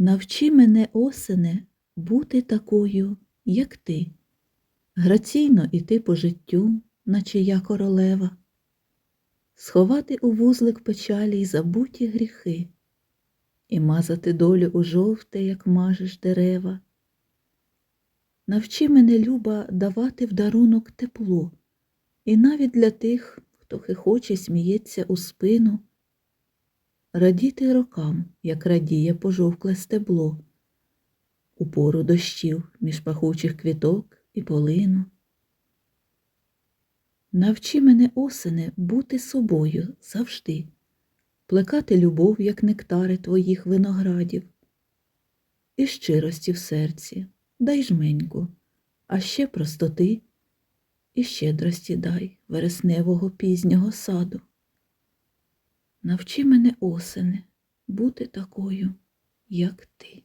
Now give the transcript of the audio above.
Навчи мене, осене, бути такою, як ти, граційно іти по життю, наче я королева, сховати у вузлик печалі й забуті гріхи, і мазати долю у жовте, як мажеш дерева. Навчи мене, люба, давати в дарунок тепло, і навіть для тих, хто хихоче, сміється у спину, радіти рокам, як радіє пожовкле стебло, у пору дощів між пахучих квіток і полину. Навчи мене, осене, бути собою завжди, плекати любов, як нектари твоїх виноградів, і щирості в серці, дай жменьку, а ще простоти і щедрості дай вересневого пізнього саду. Навчи мене, осене, бути такою, як ти.